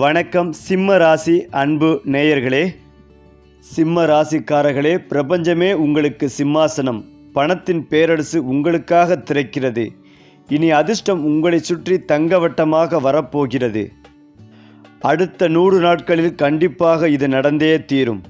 வணக்கம் சிம்ம ராசி அன்பு நேயர்களே. சிம்ம ராசிக்காரர்களே பிரபஞ்சமே உங்களுக்கு சிம்மாசனம். பணத்தின் பேரரசு உங்களுக்காக திறக்கிறது. இனி அதிர்ஷ்டம் உங்களை சுற்றி தங்கவட்டமாக வரப்போகிறது. அடுத்த நூறு நாட்களில் கண்டிப்பாக இது நடந்தே தீரும்.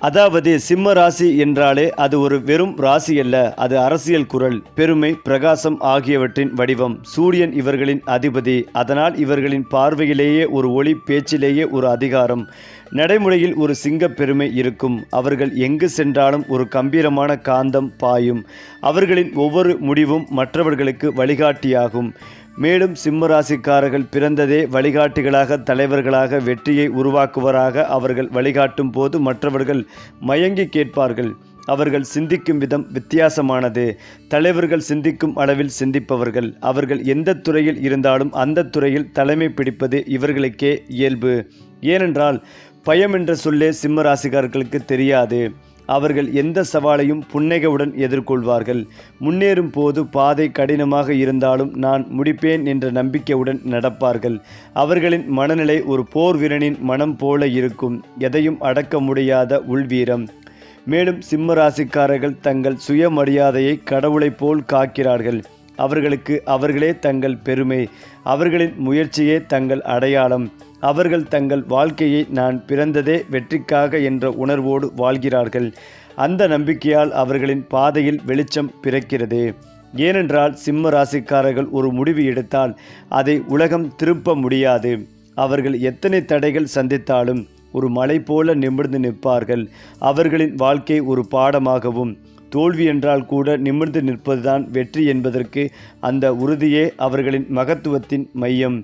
அதாவது சிம்ம ராசி என்றாலே அது ஒரு வெறும் ராசி அல்ல அது அரசியல் குரல் பெருமை பிரகாசம் ஆகியவற்றின் வடிவம். சூரியன் இவர்களின் அதிபதி அதனால் இவர்களின் பார்வையிலேயே ஒரு ஒளி பேச்சிலேயே ஒரு அதிகாரம். நடைமுறையில் ஒரு சிங்கப் பெருமை இருக்கும் அவர்கள் எங்கு சென்றாலும் ஒரு கம்பீரமான காந்தம் பாயும். அவர்களின் ஒவ்வொரு முடிவும் மற்றவர்களுக்கு வழிகாட்டியாகும். மேலும் சிம்மராசிக்காரர்கள் பிறந்ததே வழிகாட்டிகளாக தலைவர்களாக வெற்றியை உருவாக்குவராக அவர்கள் வழிகாட்டும் போது மற்றவர்கள் மயங்கி கேட்பார்கள். அவர்கள் சிந்திக்கும் விதம் வித்தியாசமானது. தலைவர்கள் சிந்திக்கும் அளவில் சிந்திப்பவர்கள். அவர்கள் எந்த துறையில் இருந்தாலும் அந்த துறையில் தலைமை பிடிப்பது இவர்களுக்கே இயல்பு. ஏனென்றால் பயம் என்ற சொல்லே சிம்ம ராசிக்காரர்களுக்கு தெரியாது. அவர்கள் எந்த சவாலையும் புன்னகையுடன் எதிர்கொள்வார்கள். முன்னேறும் போது பாதை கடினமாக இருந்தாலும் நான் முடிப்பேன் என்ற நம்பிக்கையுடன் நடப்பார்கள். அவர்களின் மனநிலை ஒரு போர் வீரனின் மனம் போல இருக்கும். எதையும் அடக்க முடியாத உள்வீரம். மேலும் சிம்ம ராசிக்காரர்கள் தங்கள் சுயமரியாதையை கடவுளைப் போல் காக்கிறார்கள். அவர்களுக்கு அவர்களே தங்கள் பெருமை. அவர்களின் முயற்சியே தங்கள் அடையாளம். அவர்கள் தங்கள் வாழ்க்கையை நான் பிறந்ததே வெற்றிக்காக என்ற உணர்வோடு வாழ்கிறார்கள். அந்த நம்பிக்கையால் அவர்களின் பாதையில் வெளிச்சம் பிறக்கிறது. ஏனென்றால் சிம்ம ராசிக்காரர்கள் ஒரு முடிவு எடுத்தால் அதை உலகம் திருப்ப முடியாது. அவர்கள் எத்தனை தடைகள் சந்தித்தாலும் ஒரு மலை போல நிமிர்ந்து நிற்பார்கள். அவர்களின் வாழ்க்கை ஒரு பாடமாகவும் தோல்வி என்றால் கூட நிமிர்ந்து நிற்பதுதான் வெற்றி என்பதற்கு அந்த உறுதியே அவர்களின் மகத்துவத்தின் மையம்.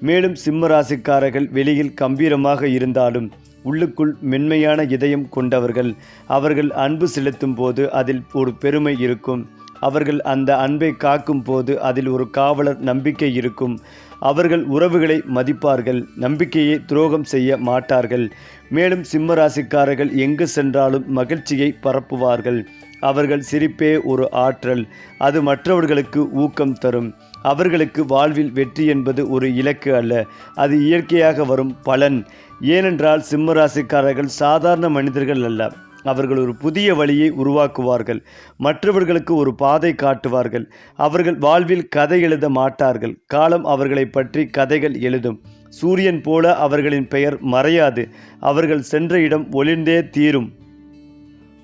மேலும் சிம்ம ராசிக்காரர்கள் வெளியில் கம்பீரமாக இருந்தாலும் உள்ளுக்குள் மென்மையான இதயம் கொண்டவர்கள். அவர்கள் அன்பு செலுத்தும் போது அதில் ஒரு பெருமை இருக்கும். அவர்கள் அந்த அன்பை காக்கும் போது அதில் ஒரு காவலர் நம்பிக்கை இருக்கும். அவர்கள் உறவுகளை மதிப்பார்கள் நம்பிக்கையை துரோகம் செய்ய மாட்டார்கள். மேலும் சிம்ம ராசிக்காரர்கள் எங்கு சென்றாலும் மகிழ்ச்சியை பரப்புவார்கள். அவர்கள் சிரிப்பே ஒரு ஆற்றல். அது மற்றவர்களுக்கு ஊக்கம் தரும். அவர்களுக்கு வாழ்வில் வெற்றி என்பது ஒரு இலக்கு அல்ல. அது இயற்கையாக வரும் பலன். ஏனென்றால் சிம்மராசிக்காரர்கள் சாதாரண மனிதர்கள் அல்ல. அவர்கள் ஒரு புதிய வழியை உருவாக்குவார்கள். மற்றவர்களுக்கு ஒரு பாதை காட்டுவார்கள். அவர்கள் வாழ்வில் கதை எழுத மாட்டார்கள். காலம் அவர்களை பற்றி கதைகள் எழுதும். சூரியன் போல அவர்களின் பெயர் மறையாது. அவர்கள் சென்ற இடம் ஒளிர்ந்தே தீரும்.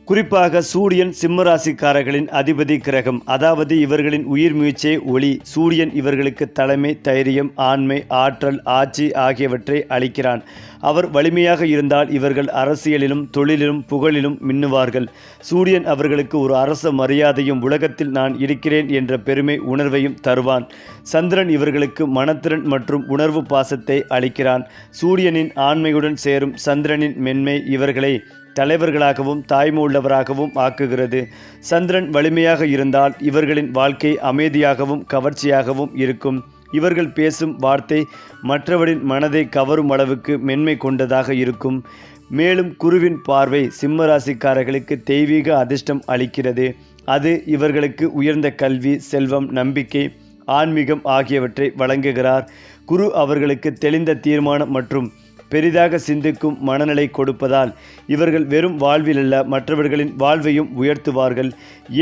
குறிப்பாக சூரியன் சிம்மராசிக்காரர்களின் அதிபதி கிரகம் அதாவது இவர்களின் உயிர் மூச்சே ஒளி சூரியன் இவர்களுக்கு தலைமை தைரியம் ஆண்மை ஆற்றல் ஆட்சி ஆகியவற்றை அளிக்கிறான். அவர் வலிமையாக இருந்தால் இவர்கள் அரசியலிலும் தொழிலிலும் புகழிலும் மின்னுவார்கள். சூரியன் அவர்களுக்கு ஒரு அரச மரியாதையும் உலகத்தில் நான் இருக்கிறேன் என்ற பெருமை உணர்வையும் தருவான். சந்திரன் இவர்களுக்கு மனத்திறன் மற்றும் உணர்வு பாசத்தை அளிக்கிறான். சூரியனின் ஆண்மையுடன் சேரும் சந்திரனின் மென்மை இவர்களை தலைவர்களாகவும் தாய்மை உள்ளவராகவும் ஆக்குகிறது. சந்திரன் வலிமையாக இருந்தால் இவர்களின் வாழ்க்கை அமைதியாகவும் கவர்ச்சியாகவும் இருக்கும். இவர்கள் பேசும் வார்த்தை மற்றவரின் மனதை கவரும் அளவுக்கு மென்மை கொண்டதாக இருக்கும். மேலும் குருவின் பார்வை சிம்மராசிக்காரர்களுக்கு தெய்வீக அதிர்ஷ்டம் அளிக்கிறது. அது இவர்களுக்கு உயர்ந்த கல்வி செல்வம் நம்பிக்கை ஆன்மீகம் ஆகியவற்றை வழங்குகிறார். குரு அவர்களுக்கு தெளிந்த தீர்மானம் மற்றும் பெரிதாக சிந்திக்கும் மனநிலை கொடுப்பதால் இவர்கள் வெறும் வாழ்வில் அல்ல மற்றவர்களின் வாழ்வையும் உயர்த்துவார்கள்.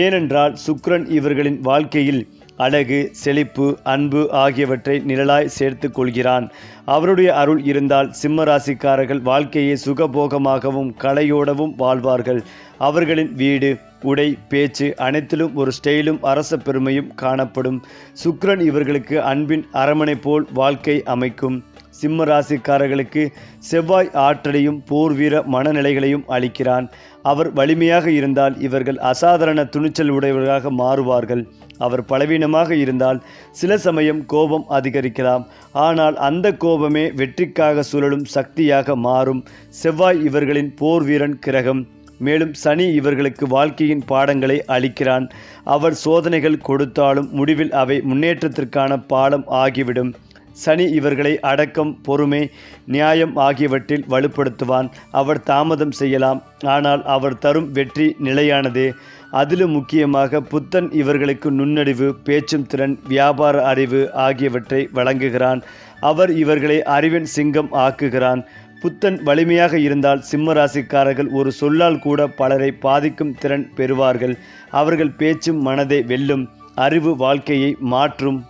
ஏனென்றால் சுக்ரன் இவர்களின் வாழ்க்கையில் அழகு செழிப்பு அன்பு ஆகியவற்றை நிழலாய் சேர்த்து கொள்கிறான். அவருடைய அருள் இருந்தால் சிம்மராசிக்காரர்கள் வாழ்க்கையை சுகபோகமாகவும் கலையோடவும் வாழ்வார்கள். அவர்களின் வீடு உடை பேச்சு அனைத்திலும் ஒரு ஸ்டைலும் அரச பெருமையும் காணப்படும். சுக்ரன் இவர்களுக்கு அன்பின் அரமனை போல் வாழ்க்கை அமைக்கும். சிம்ம ராசிக்காரர்களுக்கு செவ்வாய் ஆற்றலையும் போர் வீர மனநிலைகளையும் அளிக்கிறான். அவர் வலிமையாக இருந்தால் இவர்கள் அசாதாரண துணிச்சல் உடையவர்களாக மாறுவார்கள். அவர் பலவீனமாக இருந்தால் சில சமயம் கோபம் அதிகரிக்கலாம். ஆனால் அந்த கோபமே வெற்றிக்காக சுழலும் சக்தியாக மாறும். செவ்வாய் இவர்களின் போர் வீரன் கிரகம். மேலும் சனி இவர்களுக்கு வாழ்க்கையின் பாடங்களை அளிக்கிறான். அவர் சோதனைகள் கொடுத்தாலும் முடிவில் அவை முன்னேற்றத்திற்கான பாடம் ஆகிவிடும். சனி இவர்களை அடக்கம் பொறுமை நியாயம் ஆகியவற்றில் வலுப்படுத்துவான். அவர் தாமதம் செய்யலாம். ஆனால் அவர் தரும் வெற்றி நிலையானது. அதிலும் முக்கியமாக புத்தன் இவர்களுக்கு நுண்ணறிவு பேச்சும் திறன் வியாபார அறிவு ஆகியவற்றை வழங்குகிறான். அவர் இவர்களை அறிவின் சிங்கம் ஆக்குகிறான். புத்தன் வலிமையாக இருந்தால் சிம்ம ராசிக்காரர்கள் ஒரு சொல்லால் கூட பலரை பாதிக்கும் திறன் பெறுவார்கள். அவர்கள் பேச்சும் மனதை வெல்லும். அறிவு வாழ்க்கையை மாற்றும்.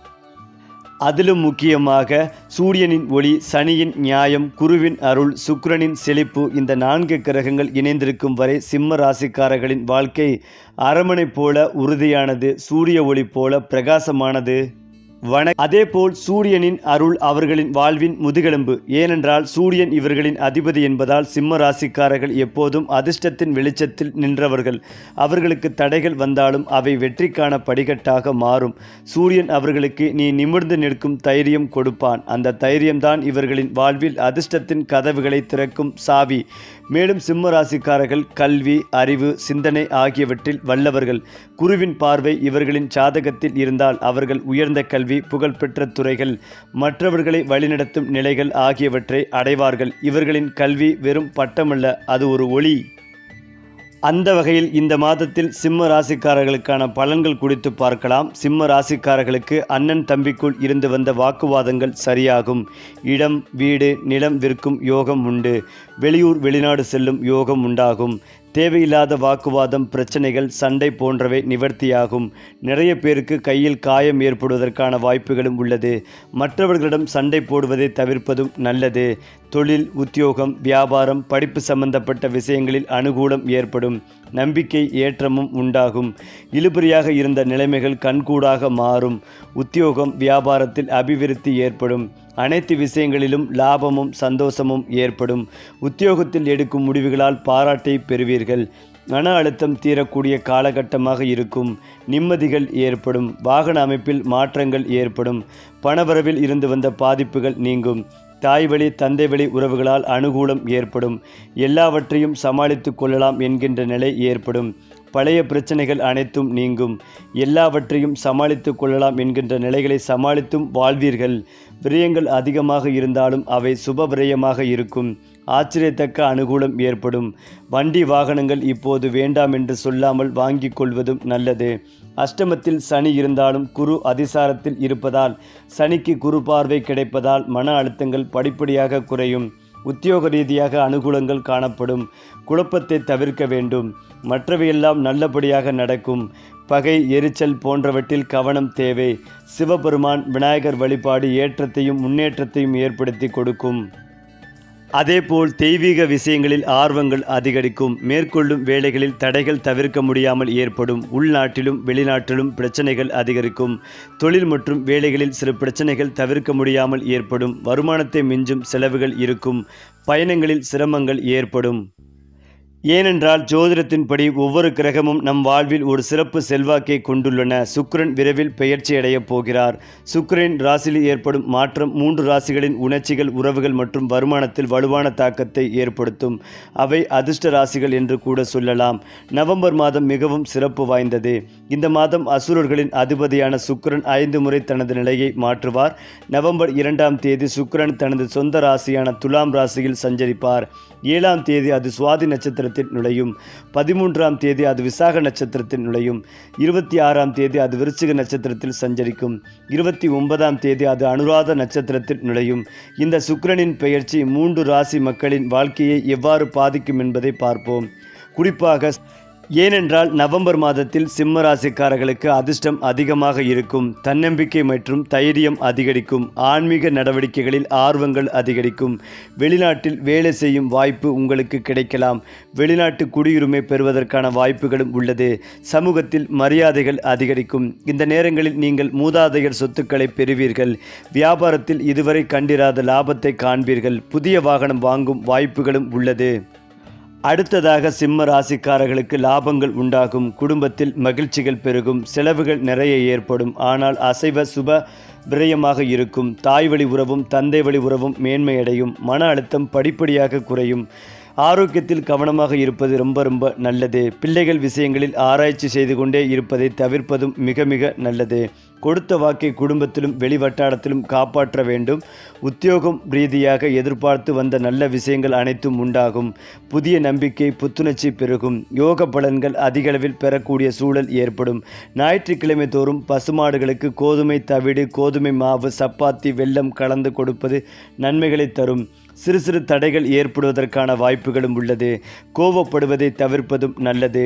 அதிலும் முக்கியமாக சூரியனின் ஒளி சனியின் நியாயம் குருவின் அருள் சுக்கிரனின் செழிப்பு இந்த நான்கு கிரகங்கள் இணைந்திருக்கும் வரை சிம்ம ராசிக்காரர்களின் வாழ்க்கை அரமனை போல உறுதியானது சூரிய ஒளி போல பிரகாசமானது. வண அதேபோல் சூரியனின் அருள் அவர்களின் வாழ்வின் முதுகெலும்பு. ஏனென்றால் சூரியன் இவர்களின் அதிபதி என்பதால் சிம்ம ராசிக்காரர்கள் எப்போதும் அதிர்ஷ்டத்தின் வெளிச்சத்தில் நின்றவர்கள். அவர்களுக்கு தடைகள் வந்தாலும் அவை வெற்றிக்கான படிகட்டாக மாறும். சூரியன் அவர்களுக்கு நீ நிமிர்ந்து நிற்கும் தைரியம் கொடுப்பான். அந்த தைரியம்தான் இவர்களின் வாழ்வில் அதிர்ஷ்டத்தின் கதவுகளை திறக்கும் சாவி. மேலும் சிம்ம ராசிக்காரர்கள் கல்வி அறிவு சிந்தனை ஆகியவற்றில் வல்லவர்கள். குருவின் பார்வை இவர்களின் சாதகத்தில் இருந்தால் அவர்கள் உயர்ந்த கல்வி புகழ்பெற்ற துறைகள் மற்றவர்களை வழிநடத்தும் நிலைகள் ஆகியவற்றை அடைவார்கள். இவர்களின் கல்வி வெறும் பட்டமல்ல அது ஒரு ஒளி. அந்த வகையில் இந்த மாதத்தில் சிம்ம ராசிக்காரர்களுக்கான பலன்கள் குறித்து பார்க்கலாம். சிம்ம ராசிக்காரர்களுக்கு அண்ணன் தம்பிக்குள் இருந்து வந்த வாக்குவாதங்கள் சரியாகும். இடம் வீடு நிலம் விற்கும் யோகம் உண்டு. வெளியூர் வெளிநாடு செல்லும் யோகம் உண்டாகும். தேவையில்லாத வாக்குவாதம் பிரச்சனைகள் சண்டை போன்றவை நிவர்த்தியாகும். நிறைய பேருக்கு கையில் காயம் ஏற்படுவதற்கான வாய்ப்புகளும் உள்ளது. மற்றவர்களிடம் சண்டை போடுவதை தவிர்ப்பதும் நல்லது. தொழில் உத்தியோகம் வியாபாரம் படிப்பு சம்பந்தப்பட்ட விஷயங்களில் அனுகூலம் ஏற்படும். நம்பிக்கை ஏற்றமும் உண்டாகும். இழுபறியாக இருந்த நிலைமைகள் கண்கூடாக மாறும். உத்தியோகம் வியாபாரத்தில் அபிவிருத்தி ஏற்படும். அனைத்து விஷயங்களிலும் லாபமும் சந்தோஷமும் ஏற்படும். உத்தியோகத்தில் எடுக்கும் முடிவுகளால் பாராட்டை பெறுவீர்கள். மன அழுத்தம் தீரக்கூடிய காலகட்டமாக இருக்கும். நிம்மதிகள் ஏற்படும். வாகன அமைப்பில் மாற்றங்கள் ஏற்படும். பணவரவில் இருந்து வந்த பாதிப்புகள் நீங்கும். தாய் வழி தந்தை வழி உறவுகளால் அனுகூலம் ஏற்படும். எல்லாவற்றையும் சமாளித்து கொள்ளலாம் என்கின்ற நிலை ஏற்படும். பழைய பிரச்சனைகள் அனைத்தும் நீங்கும். எல்லாவற்றையும் சமாளித்து கொள்ளலாம் என்கின்ற நிலைகளை சமாளித்தும் வாழ்வீர்கள். விரயங்கள் அதிகமாக இருந்தாலும் அவை சுப விரயமாக இருக்கும். ஆச்சரியத்தக்க அனுகூலம் ஏற்படும். வண்டி வாகனங்கள் இப்போது வேண்டாம் என்று சொல்லாமல் வாங்கிக் கொள்வதும் நல்லது. அஷ்டமத்தில் சனி இருந்தாலும் குரு அதிசாரத்தில் இருப்பதால் சனிக்கு குரு பார்வை கிடைப்பதால் மன அழுத்தங்கள் படிப்படியாக குறையும். உத்தியோக ரீதியாக அனுகூலங்கள் காணப்படும். குழப்பத்தை தவிர்க்க வேண்டும். மற்றவையெல்லாம் நல்லபடியாக நடக்கும். பகை எரிச்சல் போன்றவற்றில் கவனம் தேவை. சிவபெருமான் விநாயகர் வழிபாடு ஏற்றத்தையும் முன்னேற்றத்தையும் ஏற்படுத்தி கொடுக்கும். அதேபோல் தெய்வீக விஷயங்களில் ஆர்வங்கள் அதிகரிக்கும் மேற்கொள்ளும் வேலைகளில் தடைகள் தவிர்க்க முடியாமல் ஏற்படும் உள்நாட்டிலும் வெளிநாட்டிலும் பிரச்சனைகள் அதிகரிக்கும் தொழில் மற்றும் வேலைகளில் சில பிரச்சனைகள் தவிர்க்க முடியாமல் ஏற்படும் வருமானத்தை மிஞ்சும் செலவுகள் இருக்கும் பயணங்களில் சிரமங்கள் ஏற்படும். ஏனென்றால் ஜோதிடத்தின்படி ஒவ்வொரு கிரகமும் நம் வாழ்வில் ஒரு சிறப்பு செல்வாக்கை கொண்டுள்ளன. சுக்கரன் விரைவில் பெயர்ச்சி அடையப் போகிறார். சுக்கிரன் ராசியில் ஏற்படும் மாற்றம் மூன்று ராசிகளின் உணர்ச்சிகள் உறவுகள் மற்றும் வருமானத்தில் வலுவான தாக்கத்தை ஏற்படுத்தும். அவை அதிர்ஷ்ட ராசிகள் என்று கூட சொல்லலாம். நவம்பர் மாதம் மிகவும் சிறப்பு வாய்ந்தது. இந்த மாதம் அசுரர்களின் அதிபதியான சுக்கிரன் ஐந்து முறை தனது நிலையை மாற்றுவார். நவம்பர் இரண்டாம் தேதி சுக்கரன் தனது சொந்த ராசியான துலாம் ராசியில் சஞ்சரிப்பார். ஏழாம் தேதி அது சுவாதி நட்சத்திர நட்சத்திரத்தில் நுழையும். பதிமூன்றாம் தேதி அது விசாக நட்சத்திரத்தில் நுழையும். இருபத்தி ஆறாம் தேதி அது விருச்சிக நட்சத்திரத்தில் சஞ்சரிக்கும். இருபத்தி ஒன்பதாம் தேதி அது அனுராத நட்சத்திரத்தில் நுழையும். இந்த சுக்கிரனின் பெயர்ச்சி மூன்று ராசி மக்களின் வாழ்க்கையை எவ்வாறு பாதிக்கும் என்பதை பார்ப்போம். குறிப்பாக ஏனென்றால் நவம்பர் மாதத்தில் சிம்ம ராசிக்காரர்களுக்கு அதிர்ஷ்டம் அதிகமாக இருக்கும். தன்னம்பிக்கை மற்றும் தைரியம் அதிகரிக்கும். ஆன்மீக நடவடிக்கைகளில் ஆர்வங்கள் அதிகரிக்கும். வெளிநாட்டில் வேலை செய்யும் வாய்ப்பு உங்களுக்கு கிடைக்கலாம். வெளிநாட்டு குடியுரிமை பெறுவதற்கான வாய்ப்புகளும் உள்ளது. சமூகத்தில் மரியாதைகள் அதிகரிக்கும். இந்த நேரங்களில் நீங்கள் மூதாதையர் சொத்துக்களை பெறுவீர்கள். வியாபாரத்தில் இதுவரை கண்டிராத லாபத்தை காண்பீர்கள். புதிய வாகனம் வாங்கும் வாய்ப்புகளும் உள்ளது. அடுத்ததாக சிம்ம ராசிக்காரர்களுக்கு லாபங்கள் உண்டாகும் குடும்பத்தில் மகிழ்ச்சிகள் பெருகும் செலவுகள் நிறைய ஏற்படும். ஆனால் அசைவ சுப விரயமாக இருக்கும். தாய் வழி உறவும் தந்தை வழி உறவும் மேன்மையடையும். மன அழுத்தம் படிப்படியாக குறையும். ஆரோக்கியத்தில் கவனமாக இருப்பது ரொம்ப ரொம்ப நல்லது. பிள்ளைகள் விஷயங்களில் ஆராய்ச்சி செய்து கொண்டே இருப்பதை தவிர்ப்பதும் மிக மிக நல்லது. கொடுத்த வாக்கை குடும்பத்திலும் வெளிவட்டாரத்திலும் காப்பாற்ற வேண்டும். உத்தியோகம் ரீதியாக எதிர்பார்த்து வந்த நல்ல விஷயங்கள் அனைத்தும் உண்டாகும். புதிய நம்பிக்கை புத்துணர்ச்சி பெருகும். யோக பலன்கள் அதிகளவில் பெறக்கூடிய சூழல் ஏற்படும். ஞாயிற்றுக்கிழமை தோறும் பசுமாடுகளுக்கு கோதுமை தவிடு கோதுமை மாவு சப்பாத்தி வெல்லம் கலந்து கொடுப்பது நன்மைகளை தரும். சிறு சிறு தடைகள் ஏற்படுவதற்கான வாய்ப்புகளும் உள்ளது. கோவப்படுவதை தவிர்ப்பதும் நல்லது.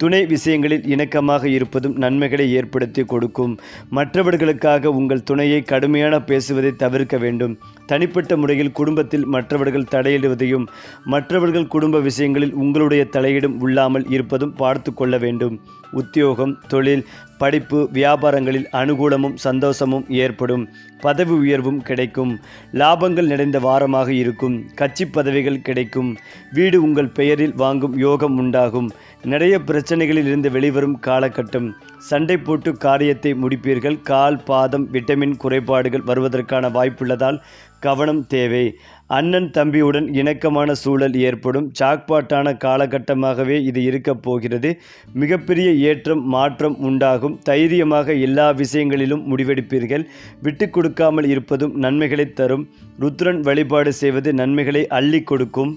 துணை விஷயங்களில் இணக்கமாக இருப்பதும் நன்மைகளை ஏற்படுத்தி கொடுக்கும். மற்றவர்களுக்காக உங்கள் துணையை கடுமையான பேசுவதை தவிர்க்க வேண்டும். தனிப்பட்ட முறையில் குடும்பத்தில் மற்றவர்கள் தலையிடுவதையும் மற்றவர்கள் குடும்ப விஷயங்களில் உங்களுடைய தலையீடும் உள்ளாமல் இருப்பதும் பார்த்து கொள்ள வேண்டும். உத்தியோகம் தொழில் படிப்பு வியாபாரங்களில் அனுகூலமும் சந்தோஷமும் ஏற்படும். பதவி உயர்வும் கிடைக்கும். லாபங்கள் நிறைந்த வாரமாக இருக்கும். கட்சி பதவிகள் கிடைக்கும். வீடு உங்கள் பெயரில் வாங்கும் யோகம் உண்டாகும். நிறைய பிரச்சனைகளில் இருந்து வெளிவரும் காலகட்டம். சண்டை போட்டு காரியத்தை முடிப்பீர்கள். கால் பாதம் விட்டமின் குறைபாடுகள் வருவதற்கான வாய்ப்புள்ளதால் கவனம் தேவை. அண்ணன் தம்பியுடன் இணக்கமான சூழல் ஏற்படும். சாக்பாட்டான காலகட்டமாகவே இது இருக்கப் போகிறது. மிகப்பெரிய ஏற்றம் மாற்றம் உண்டாகும். தைரியமாக எல்லா விஷயங்களிலும் முடிவெடுப்பீர்கள். விட்டு கொடுக்காமல் இருப்பதும் நன்மைகளை தரும். ருத்ரன் வழிபாடு செய்வது நன்மைகளை அள்ளி கொடுக்கும்.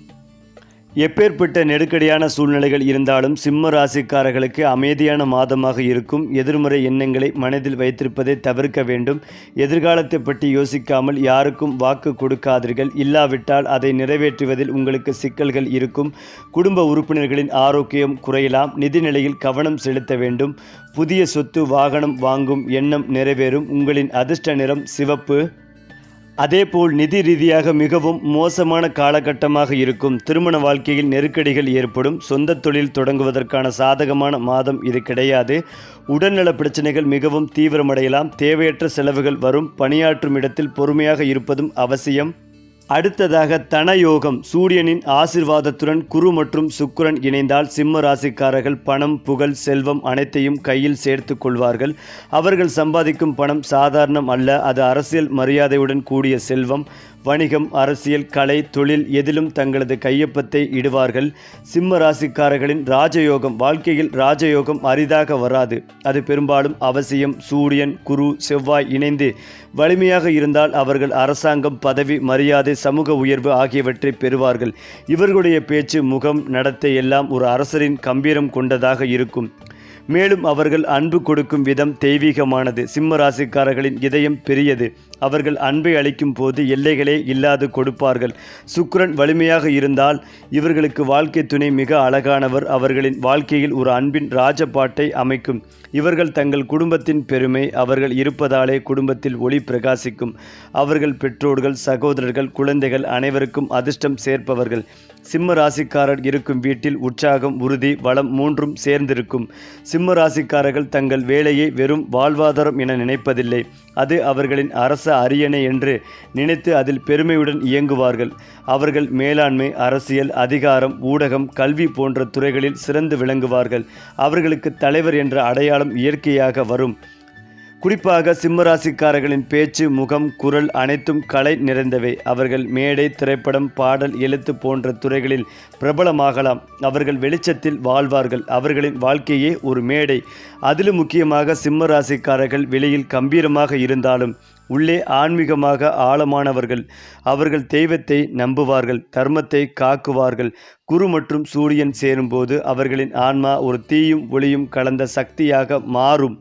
எப்பேற்பட்ட நெருக்கடியான சூழ்நிலைகள் இருந்தாலும் சிம்ம ராசிக்காரர்களுக்கு அமைதியான மாதமாக இருக்கும். எதிர்மறை எண்ணங்களை மனதில் வைத்திருப்பதை தவிர்க்க வேண்டும். எதிர்காலத்தை பற்றி யோசிக்காமல் யாருக்கும் வாக்கு கொடுக்காதீர்கள். இல்லாவிட்டால் அதை நிறைவேற்றுவதில் உங்களுக்கு சிக்கல்கள் இருக்கும். குடும்ப உறுப்பினர்களின் ஆரோக்கியம் குறையலாம். நிதிநிலையில் கவனம் செலுத்த வேண்டும். புதிய சொத்து வாகனம் வாங்கும் எண்ணம் நிறைவேறும். உங்களின் அதிர்ஷ்ட நிறம் சிவப்பு. அதேபோல் நிதி ரீதியாக மிகவும் மோசமான காலகட்டமாக இருக்கும். திருமண வாழ்க்கையில் நெருக்கடிகள் ஏற்படும். சொந்த தொழில் தொடங்குவதற்கான சாதகமான மாதம் இது கிடையாது. உடல்நல பிரச்சனைகள் மிகவும் தீவிரமடையலாம். தேவையற்ற செலவுகள் வரும். பணியாற்றும் இடத்தில் பொறுமையாக இருப்பதும் அவசியம். அடுத்ததாக தனயோகம். சூரியனின் ஆசிர்வாதத்துடன் குரு மற்றும் சுக்கரன் இணைந்தால் சிம்ம ராசிக்காரர்கள் பணம் புகழ் செல்வம் அனைத்தையும் கையில் சேர்த்து கொள்வார்கள். அவர்கள் சம்பாதிக்கும் பணம் சாதாரணம் அல்ல. அது அரசியல் மரியாதையுடன் கூடிய செல்வம். வணிகம் அரசியல் கலை தொழில் எதிலும் தங்களது கையொப்பத்தை இடுவார்கள். சிம்ம ராசிக்காரர்களின் ராஜயோகம் வாழ்க்கையில் ராஜயோகம் அரிதாக வராது. அது பெரும்பாலும் அவசியம். சூரியன் குரு செவ்வாய் இணைந்து வலிமையாக இருந்தால் அவர்கள் அரசாங்கம் பதவி மரியாதை சமூக உயர்வு ஆகியவற்றை பெறுவார்கள். இவர்களுடைய பேச்சு முகம் நடத்தை எல்லாம் ஒரு அரசரின் கம்பீரம் கொண்டதாக இருக்கும். மேலும் அவர்கள் அன்பு கொடுக்கும் விதம் தெய்வீகமானது. சிம்ம ராசிக்காரர்களின் இதயம் பெரியது. அவர்கள் அன்பை அளிக்கும் போது எல்லைகளே இல்லாது கொடுப்பார்கள். சுக்கரன் வலிமையாக இருந்தால் இவர்களுக்கு வாழ்க்கை துணை மிக அழகானவர். அவர்களின் வாழ்க்கையில் ஒரு அன்பின் ராஜபாட்டை அமைக்கும். இவர்கள் தங்கள் குடும்பத்தின் பெருமை அவர்கள் இருப்பதாலே குடும்பத்தில் ஒளி பிரகாசிக்கும். அவர்கள் பெற்றோர்கள் சகோதரர்கள் குழந்தைகள் அனைவருக்கும் அதிர்ஷ்டம் சேர்ப்பவர்கள். சிம்ம ராசிக்காரர் இருக்கும் வீட்டில் உற்சாகம் உறுதி வளம் மூன்றும் சேர்ந்திருக்கும். சிம்ம ராசிக்காரர்கள் தங்கள் வேலையை வெறும் வாழ்வாதாரம் என நினைப்பதில்லை. அது அவர்களின் அரச அரியணை என்று நினைத்து அதில் பெருமையுடன் இயங்குவார்கள். அவர்கள் மேலாண்மை அரசியல் அதிகாரம் ஊடகம் கல்வி போன்ற துறைகளில் சிறந்து விளங்குவார்கள். அவர்களுக்கு தலைவர் என்ற அடையாளம் இயற்கையாக வரும். குறிப்பாக சிம்மராசிக்காரர்களின் பேச்சு முகம் குரல் அனைத்தும் கலை நிறைந்தவை. அவர்கள் மேடை திரைப்படம் பாடல் எழுத்து போன்ற துறைகளில் பிரபலமாகலாம். அவர்கள் வெளிச்சத்தில் வாழ்வார்கள். அவர்களின் வாழ்க்கையே ஒரு மேடை. அதிலும் முக்கியமாக சிம்மராசிக்காரர்கள் வெளியில் கம்பீரமாக இருந்தாலும் உள்ளே ஆன்மீகமாக ஆழமானவர்கள். அவர்கள் தெய்வத்தை நம்புவார்கள் தர்மத்தை காக்குவார்கள். குரு மற்றும் சூரியன் சேரும்போது அவர்களின் ஆன்மா ஒரு தீயும் ஒளியும் கலந்த சக்தியாக மாறும்.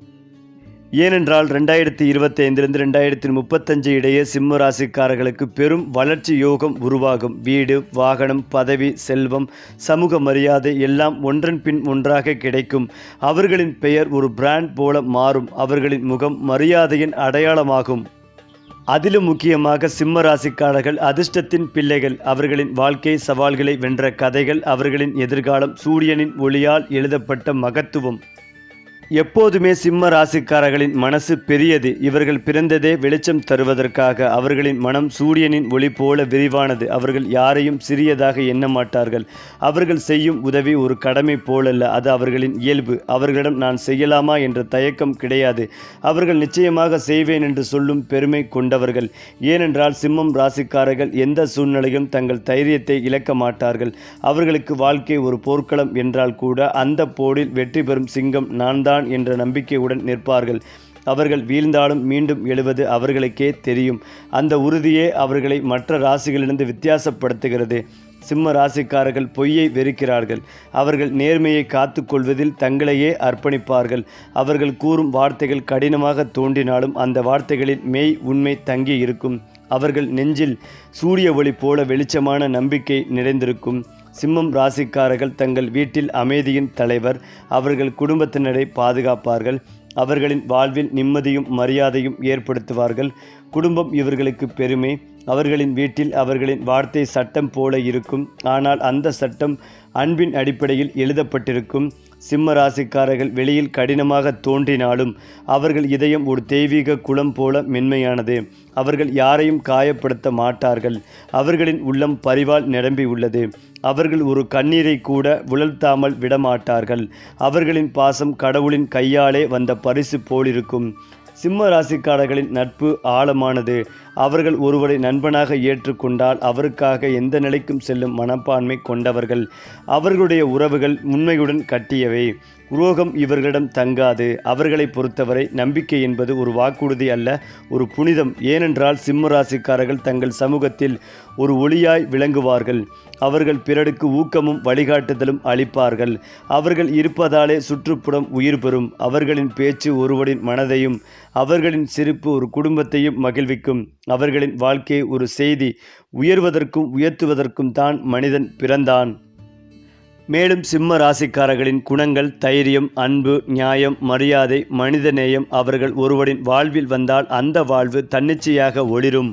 ஏனென்றால் ரெண்டாயிரத்தி இருபத்தைந்திலிருந்து ரெண்டாயிரத்தி முப்பத்தஞ்சு இடையே சிம்ம ராசிக்காரர்களுக்கு பெரும் வளர்ச்சி யோகம் உருவாகும். வீடு வாகனம் பதவி செல்வம் சமூக மரியாதை எல்லாம் ஒன்றன் பின் ஒன்றாக கிடைக்கும். அவர்களின் பெயர் ஒரு பிராண்ட் போல மாறும். அவர்களின் முகம் மரியாதையின் அடையாளமாகும். அதிலும் முக்கியமாக சிம்ம ராசிக்காரர்கள் அதிர்ஷ்டத்தின் பிள்ளைகள் அவர்களின் வாழ்க்கை சவால்களை வென்ற கதைகள் அவர்களின் எதிர்காலம் சூரியனின் ஒளியால் எழுதப்பட்ட மகத்துவம். எப்போதுமே சிம்ம ராசிக்காரர்களின் மனசு பெரியது. இவர்கள் பிறந்ததே வெளிச்சம் தருவதற்காக அவர்களின் மனம் சூரியனின் ஒளி போல விரிவானது. அவர்கள் யாரையும் சிறியதாக எண்ண மாட்டார்கள். அவர்கள் செய்யும் உதவி ஒரு கடமை போலல்ல அது அவர்களின் இயல்பு. அவர்களிடம் நான் செய்யலாமா என்ற தயக்கம் கிடையாது. அவர்கள் நிச்சயமாக செய்வேன் என்று சொல்லும் பெருமை கொண்டவர்கள். ஏனென்றால் சிம்மம் ராசிக்காரர்கள் எந்த சூழ்நிலையும் தங்கள் தைரியத்தை இழக்க மாட்டார்கள். அவர்களுக்கு வாழ்க்கை ஒரு போர்க்களம் என்றால் கூட அந்த போரில் வெற்றி பெறும் சிங்கம் நான் தான் என்ற நம்பிக்கையுடன் நிற்பார்கள். அவர்கள் வீழ்ந்தாலும் மீண்டும் எழுவது அவர்களுக்கே தெரியும். அந்த உறுதியே அவர்களை மற்ற ராசிகளிலிருந்து வித்தியாசப்படுத்துகிறது. சிம்ம ராசிக்காரர்கள் பொய்யை வெறுக்கிறார்கள். அவர்கள் நேர்மையை காத்து கொள்வதில் தங்களையே அர்ப்பணிப்பார்கள். அவர்கள் கூறும் வார்த்தைகள் கடினமாக தோன்றினாலும் அந்த வார்த்தைகளில் மெய் உண்மை தங்கி இருக்கும் அவர்கள் நெஞ்சில் சூரிய ஒளி போல வெளிச்சமான நம்பிக்கை நிறைந்திருக்கும். சிம்மம் ராசிக்காரர்கள் தங்கள் வீட்டில் அமைதியின் தலைவர் அவர்கள் குடும்பத்தினரை பாதுகாப்பார்கள் அவர்களின் வாழ்வில் நிம்மதியும் மரியாதையும் ஏற்படுத்துவார்கள். குடும்பம் இவர்களுக்கு பெருமை. அவர்களின் வீட்டில் அவர்களின் வார்த்தை சட்டம் போல இருக்கும். ஆனால் அந்த சட்டம் அன்பின் அடிப்படையில் எழுதப்பட்டிருக்கும். சிம்ம ராசிக்காரர்கள் வெளியில் கடினமாக தோன்றினாலும் அவர்கள் இதயம் ஒரு தெய்வீக குளம் போல மென்மையானது. அவர்கள் யாரையும் காயப்படுத்த மாட்டார்கள். அவர்களின் உள்ளம் பரிவால் நிரம்பி உள்ளது. அவர்கள் ஒரு கண்ணீரை கூட உழல்த்தாமல் விடமாட்டார்கள். அவர்களின் பாசம் கடவுளின் கையாலே வந்த பரிசு போலிருக்கும். சிம்ம ராசிக்காரர்களின் நட்பு ஆழமானது. அவர்கள் ஒருவரை நண்பனாக ஏற்றுக்கொண்டால் அவருக்காக எந்த நிலைக்கும் செல்லும் மனப்பான்மை கொண்டவர்கள். அவர்களுடைய உறவுகள் உண்மையுடன் கட்டியவை. உரோகம் இவர்களிடம் தங்காது. அவர்களை பொறுத்தவரை நம்பிக்கை என்பது ஒரு வாக்குறுதி அல்ல ஒரு புனிதம். ஏனென்றால் சிம்ம ராசிக்காரர்கள் தங்கள் சமூகத்தில் ஒரு ஒளியாய் விளங்குவார்கள். அவர்கள் பிறருக்கு ஊக்கமும் வழிகாட்டுதலும் அளிப்பார்கள். அவர்கள் இருப்பதாலே சுற்றுப்புறம் உயிர் பெறும். அவர்களின் பேச்சு ஒருவரின் மனதையும் அவர்களின் சிரிப்பு ஒரு குடும்பத்தையும் மகிழ்விக்கும். அவர்களின் வாழ்க்கை ஒரு செய்தி. உயர்வதற்கும் உயர்த்துவதற்கும் தான் மனிதன் பிறந்தான். மேலும் சிம்ம ராசிக்காரர்களின் குணங்கள் தைரியம் அன்பு நியாயம் மரியாதை மனிதநேயம் அவர்கள் ஒருவரின் வாழ்வில் வந்தால் அந்த வாழ்வு தன்னிச்சையாக ஒளிரும்.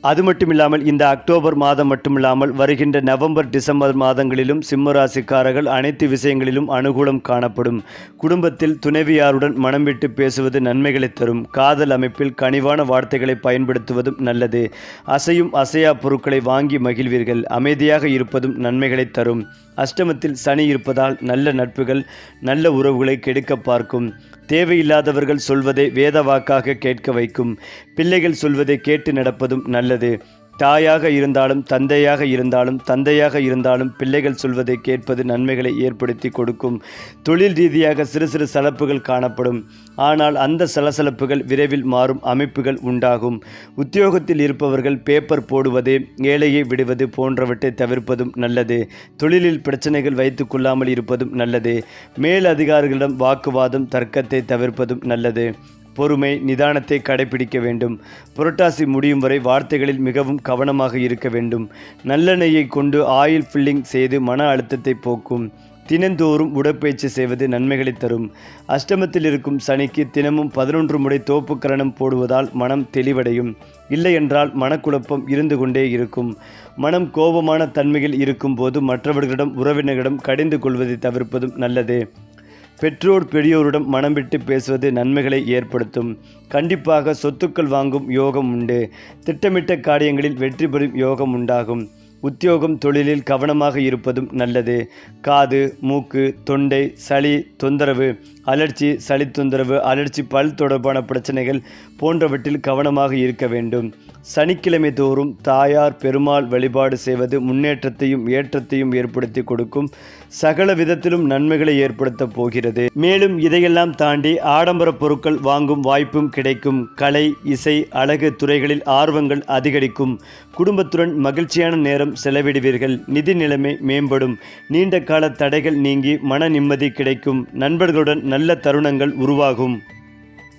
அது மட்டுமில்லாமல் இந்த அக்டோபர் மாதம் மட்டுமில்லாமல் வருகின்ற நவம்பர் டிசம்பர் மாதங்களிலும் சிம்மராசிக்காரர்கள் அனைத்து விஷயங்களிலும் அனுகூலம் காணப்படும். குடும்பத்தில் துணைவியாருடன் மனம் விட்டு பேசுவது நன்மைகளை தரும். காதல் அமைப்பில் கனிவான வார்த்தைகளை பயன்படுத்துவதும் நல்லது. அசையும் அசையா பொருட்களை வாங்கி மகிழ்வீர்கள். அமைதியாக இருப்பதும் நன்மைகளை தரும். அஷ்டமத்தில் சனி இருப்பதால் நல்ல நட்புகள் நல்ல உறவுகளை கெடுக்க பார்க்கும். தேவையில்லாதவர்கள் சொல்வதை வேத வாக்காக கேட்க வைக்கும். பிள்ளைகள் சொல்வதை கேட்டு நடப்பதும் நல்லது. தாயாக இருந்தாலும் தந்தையாக இருந்தாலும் தந்தையாக இருந்தாலும் பிள்ளைகள் சொல்வதை கேட்பது நன்மைகளை ஏற்படுத்தி கொடுக்கும். தொழில் ரீதியாக சிறு சிறு சலப்புகள் காணப்படும். ஆனால் அந்த சலசலப்புகள் விரைவில் மாறும் அமைப்புகள் உண்டாகும். உத்தியோகத்தில் இருப்பவர்கள் பேப்பர் போடுவது ஏழையை விடுவது போன்றவற்றை தவிர்ப்பதும் நல்லது. தொழிலில் பிரச்சனைகள் வைத்து கொள்ளாமல் இருப்பதும் நல்லது. மேல் அதிகாரிகளிடம் வாக்குவாதம் தர்க்கத்தை தவிர்ப்பதும் நல்லது. பொறுமை நிதானத்தை கடைபிடிக்க வேண்டும். புரட்டாசி முடியும் வரை வார்த்தைகளில் மிகவும் கவனமாக இருக்க வேண்டும். நல்லெண்ணெயை கொண்டு ஆயில் ஃபில்லிங் செய்து மன அழுத்தத்தை போக்கும். தினந்தோறும் உடற்பயிற்சி செய்வது நன்மைகளை தரும். அஷ்டமத்தில் இருக்கும் சனிக்கு தினமும் பதினொன்று முறை தோப்புக்கரணம் போடுவதால் மனம் தெளிவடையும். இல்லையென்றால் மனக்குழப்பம் இருந்து கொண்டே இருக்கும். மனம் கோபமான தன்மையில் இருக்கும்போது மற்றவர்களிடம் உறவினர்களிடம் கடிந்து கொள்வதை தவிர்ப்பதும் நல்லது. பெற்றோர் பெரியோரிடம் மனம் விட்டு பேசுவது நன்மைகளை ஏற்படுத்தும். கண்டிப்பாக சொத்துக்கள் வாங்கும் யோகம் உண்டு. திட்டமிட்ட காரியங்களில் வெற்றி பெறும் யோகம் உண்டாகும். உத்தியோகம் தொழிலில் கவனமாக இருப்பதும் நல்லது. காது மூக்கு தொண்டை சளி தொந்தரவு அலர்ச்சி சளி தொந்தரவு அலர்ச்சி பல் தொடர்பான பிரச்சனைகள் போன்றவற்றில் கவனமாக இருக்க வேண்டும். சனிக்கிழமை தோறும் தாயார் பெருமாள் வழிபாடு செய்வது முன்னேற்றத்தையும் ஏற்றத்தையும் ஏற்படுத்தி கொடுக்கும். சகல விதத்திலும் நன்மைகளை ஏற்படுத்த போகிறது. மேலும் இதையெல்லாம் தாண்டி ஆடம்பர பொருட்கள் வாங்கும் வாய்ப்பும் கிடைக்கும். கலை இசை அழகு துறைகளில் ஆர்வங்கள் அதிகரிக்கும். குடும்பத்துடன் மகிழ்ச்சியான நேரம் செலவிடுவீர்கள். நிதி நிலைமை மேம்படும். நீண்ட கால தடைகள் நீங்கி மன நிம்மதி கிடைக்கும். நண்பர்களுடன் நல்ல தருணங்கள் உருவாகும்.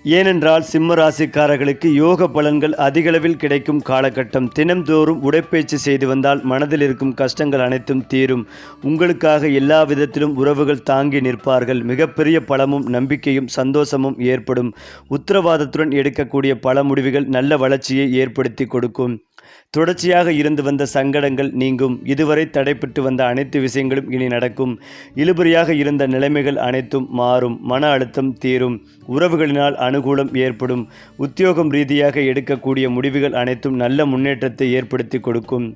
ஏனென்றால் சிம்ம ராசிக்காரர்களுக்கு யோக பலன்கள் அதிகளவில் கிடைக்கும் காலகட்டம். தினம்தோறும் உடற்பயிற்சி செய்து வந்தால் மனதில் இருக்கும் கஷ்டங்கள் அனைத்தும் தீரும். உங்களுக்காக எல்லா விதத்திலும் உறவுகள் தாங்கி நிற்பார்கள். மிகப்பெரிய பலமும் நம்பிக்கையும் சந்தோஷமும் ஏற்படும். உத்தரவாதத்துடன் எடுக்கக்கூடிய பல முடிவுகள் நல்ல வளர்ச்சியை ஏற்படுத்தி கொடுக்கும். தொடர்ச்சியாக இருந்து வந்த சங்கடங்கள் நீங்கும். இதுவரை தடைப்பட்டு வந்த அனைத்து விஷயங்களும் இனி நடக்கும். இழுபறியாக இருந்த நிலைமைகள் அனைத்தும் மாறும். மன அழுத்தம் தீரும். உறவுகளினால் அனுகூலம் ஏற்படும். உத்தியோகம் ரீதியாக எடுக்கக்கூடிய முடிவுகள் அனைத்தும் நல்ல முன்னேற்றத்தை ஏற்படுத்தி கொடுக்கும்.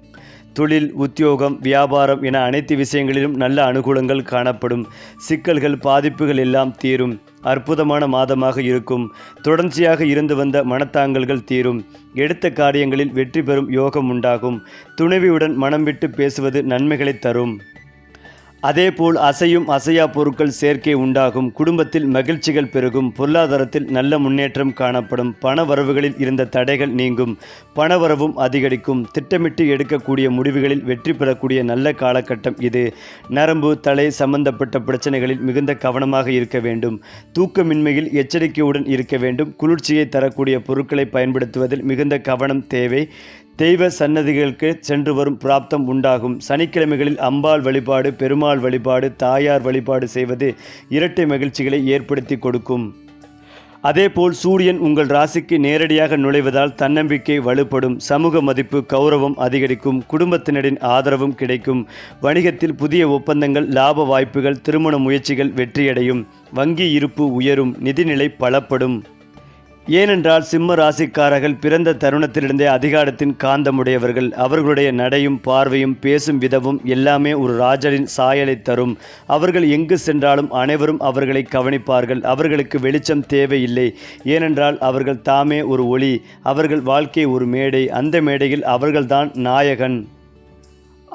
தொழில் உத்தியோகம் வியாபாரம் என அனைத்து விஷயங்களிலும் நல்ல அனுகூலங்கள் காணப்படும். சிக்கல்கள் பாதிப்புகள் எல்லாம் தீரும். அற்புதமான மாதமாக இருக்கும். தொடர்ச்சியாக இருந்து வந்த மனத்தாங்கல்கள் தீரும். எடுத்த காரியங்களில் வெற்றி பெறும் யோகம் உண்டாகும். துணைவியுடன் மனம் விட்டு பேசுவது நன்மைகளை தரும். அதேபோல் அசையும் அசையா பொருட்கள் சேர்க்கை உண்டாகும். குடும்பத்தில் மகிழ்ச்சிகள் பெருகும். பொருளாதாரத்தில் நல்ல முன்னேற்றம் காணப்படும். பண வரவுகளில் இருந்த தடைகள் நீங்கும். பணவரவும் அதிகரிக்கும். திட்டமிட்டு எடுக்கக்கூடிய முடிவுகளில் வெற்றி பெறக்கூடிய நல்ல காலகட்டம் இது. நரம்பு தலை சம்பந்தப்பட்ட பிரச்சனைகளில் மிகுந்த கவனமாக இருக்க வேண்டும். தூக்கமின்மையில் எச்சரிக்கையுடன் இருக்க வேண்டும். குளிர்ச்சியை தரக்கூடிய பொருட்களை பயன்படுத்துவதில் மிகுந்த கவனம் தேவை. தெய்வ சன்னதிகளுக்கு சென்று வரும் பிராப்தம் உண்டாகும். சனிக்கிழமைகளில் அம்பாள் வழிபாடு பெருமாள் வழிபாடு தாயார் வழிபாடு செய்வது இரட்டை மகிழ்ச்சிகளை ஏற்படுத்தி கொடுக்கும். அதேபோல் சூரியன் உங்கள் ராசிக்கு நேரடியாக நுழைவதால் தன்னம்பிக்கை வலுப்படும். சமூக மதிப்பு கௌரவம் அதிகரிக்கும். குடும்பத்தினரின் ஆதரவும் கிடைக்கும். வணிகத்தில் புதிய ஒப்பந்தங்கள் லாப வாய்ப்புகள் திருமண முயற்சிகள் வெற்றியடையும். வங்கி இருப்பு உயரும். நிதிநிலை பலப்படும். ஏனென்றால் சிம்ம ராசிக்காரர்கள் பிறந்த தருணத்திலிருந்தே அதிகாரத்தின் காந்தமுடையவர்கள். அவர்களுடைய நடையும் பார்வையும் பேசும் விதமும் எல்லாமே ஒரு ராஜரின் சாயலை தரும். அவர்கள் எங்கு சென்றாலும் அனைவரும் அவர்களை கவனிப்பார்கள். அவர்களுக்கு வெளிச்சம் தேவையில்லை. ஏனென்றால் அவர்கள் தாமே ஒரு ஒளி. அவர்கள் வாழ்க்கை ஒரு மேடை. அந்த மேடையில் அவர்கள்தான் நாயகன்.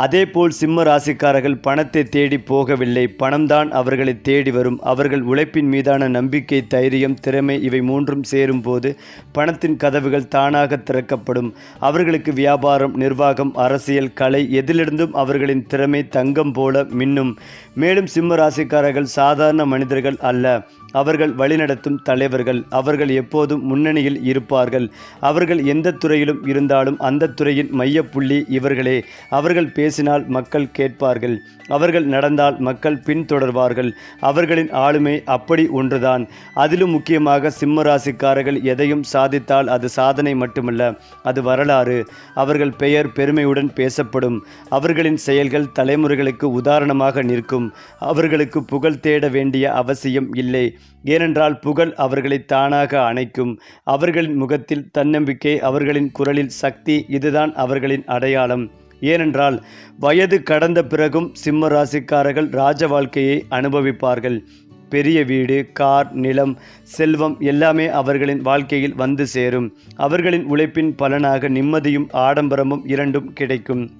அதேபோல் சிம்ம ராசிக்காரர்கள் பணத்தை தேடி போகவில்லை. பணம்தான் அவர்களை தேடி வரும். அவர்கள் உழைப்பின் மீதான நம்பிக்கை தைரியம் திறமை இவை மூன்றும் சேரும்போது பணத்தின் கதவுகள் தானாக திறக்கப்படும். அவர்களுக்கு வியாபாரம் நிர்வாகம் அரசியல் கலை எதிலிருந்தும் அவர்களின் திறமை தங்கம் போல மின்னும். மேலும் சிம்ம ராசிக்காரர்கள் சாதாரண மனிதர்கள் அல்ல. அவர்கள் வழிநடத்தும் தலைவர்கள் அவர்கள் எப்போதும் முன்னணியில் இருப்பார்கள். அவர்கள் எந்த துறையிலும் இருந்தாலும் அந்த துறையின் மையப்புள்ளி இவர்களே. அவர்கள் பேசினால் மக்கள் கேட்பார்கள். அவர்கள் நடந்தால் மக்கள் பின்தொடர்வார்கள். அவர்களின் ஆளுமை அப்படி ஒன்றுதான். அதிலும் முக்கியமாக சிம்மராசிக்காரர்கள் எதையும் சாதித்தால் அது சாதனை மட்டுமல்ல அது வரலாறு. அவர்கள் பெயர் பெருமையுடன் பேசப்படும். அவர்களின் செயல்கள் தலைமுறைகளுக்கு உதாரணமாக நிற்கும். அவர்களுக்கு புகழ் தேட வேண்டிய அவசியம் இல்லை. ஏனென்றால் புகழ் அவர்களை தானாக அணைக்கும். அவர்களின் முகத்தில் தன்னம்பிக்கை அவர்களின் குரலில் சக்தி இதுதான் அவர்களின் அடையாளம். ஏனென்றால் வயது கடந்த பிறகும் சிம்ம ராசிக்காரர்கள் ராஜ வாழ்க்கையை அனுபவிப்பார்கள். பெரிய வீடு கார் நிலம் செல்வம் எல்லாமே அவர்களின் வாழ்க்கையில் வந்து சேரும். அவர்களின் உழைப்பின் பலனாக நிம்மதியும் ஆடம்பரமும் இரண்டும் கிடைக்கும்.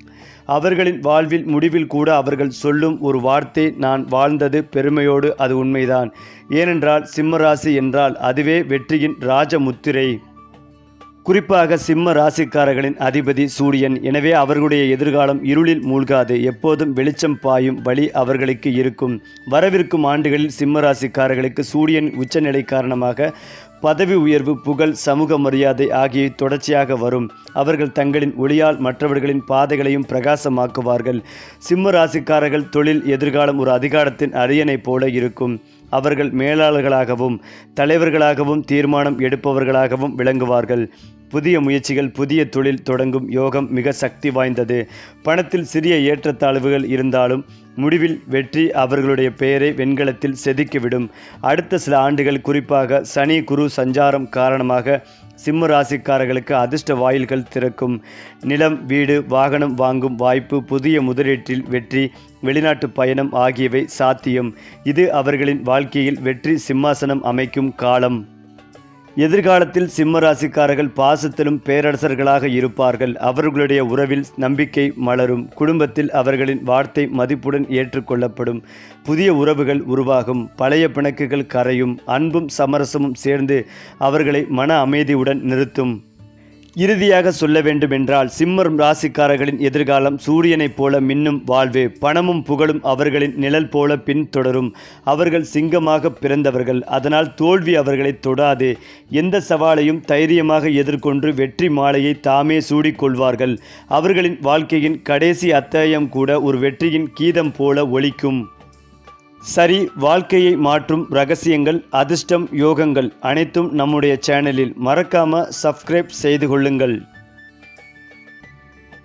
அவர்களின் வாழ்வில் முடிவில் கூட அவர்கள் சொல்லும் ஒரு வார்த்தை நான் வாழ்ந்தது பெருமையோடு அது உண்மைதான். ஏனென்றால் சிம்மராசி என்றால் அதுவே வெற்றியின் ராஜமுத்திரை. குறிப்பாக சிம்ம ராசிக்காரர்களின் அதிபதி சூரியன். எனவே அவர்களுடைய எதிர்காலம் இருளில் மூழ்காது. எப்போதும் வெளிச்சம் பாயும் வழி அவர்களுக்கு இருக்கும். வரவிருக்கும் ஆண்டுகளில் சிம்ம ராசிக்காரர்களுக்கு சூரியன் உச்சநிலை காரணமாக பதவி உயர்வு புகழ் சமூக மரியாதை ஆகியவை தொடர்ச்சியாக வரும். அவர்கள் தங்களின் ஒளியால் மற்றவர்களின் பாதைகளையும் பிரகாசமாக்குவார்கள். சிம்ம ராசிக்காரர்கள் தொழில் எதிர்காலம் ஒரு அதிகாரத்தின் அரியணை போல இருக்கும். அவர்கள் மேலாளர்களாகவும் தலைவர்களாகவும் தீர்மானம் எடுப்பவர்களாகவும் விளங்குவார்கள். புதிய முயற்சிகள் புதிய தொழில் தொடங்கும் யோகம் மிக சக்தி வாய்ந்தது. பணத்தில் சிறிய ஏற்றத்தாழ்வுகள் இருந்தாலும் முடிவில் வெற்றி அவர்களுடைய பெயரை வெண்கலத்தில் செதுக்கிவிடும். அடுத்த சில ஆண்டுகள் குறிப்பாக சனி குரு சஞ்சாரம் காரணமாக சிம்ம ராசிக்காரர்களுக்கு அதிர்ஷ்ட வாயில்கள் திறக்கும். நிலம் வீடு வாகனம் வாங்கும் வாய்ப்பு புதிய முதலீட்டில் வெற்றி வெளிநாட்டு பயணம் ஆகியவை சாத்தியம். இது அவர்களின் வாழ்க்கையில் வெற்றி சிம்மாசனம் அமைக்கும் காலம். எதிர்காலத்தில் சிம்ம ராசிக்காரர்கள் பாசத்திலும் பேரரசர்களாக இருப்பார்கள். அவர்களுடைய உறவில் நம்பிக்கை மலரும். குடும்பத்தில் அவர்களின் வார்த்தை மதிப்புடன் ஏற்றுக்கொள்ளப்படும். புதிய உறவுகள் உருவாகும். பழைய பிணக்குகள் கரையும். அன்பும் சமரசமும் சேர்ந்து அவர்களை மன அமைதியுடன் நிறுத்தும். இறுதியாக சொல்ல வேண்டுமென்றால் சிம்மம் ராசிக்காரர்களின் எதிர்காலம் சூரியனைப் போல மின்னும் வாழ்வு பணமும் புகழும் அவர்களின் நிழல் போல பின்தொடரும். அவர்கள் சிங்கமாக பிறந்தவர்கள் அதனால் தோல்வி அவர்களை தொடாது. எந்த சவாலையும் தைரியமாக எதிர்கொண்டு வெற்றி மாலையை தாமே சூடிக்கொள்வார்கள் அவர்களின் வாழ்க்கையின் கடைசி அத்தியாயம் கூட ஒரு வெற்றியின் கீதம் போல ஒலிக்கும். சரி வாழ்க்கையை மாற்றும் ரகசியங்கள் அதிர்ஷ்டம் யோகங்கள் அனைத்தும் நம்முடைய சேனலில் மறக்காம சப்ஸ்கிரைப் செய்து கொள்ளுங்கள்.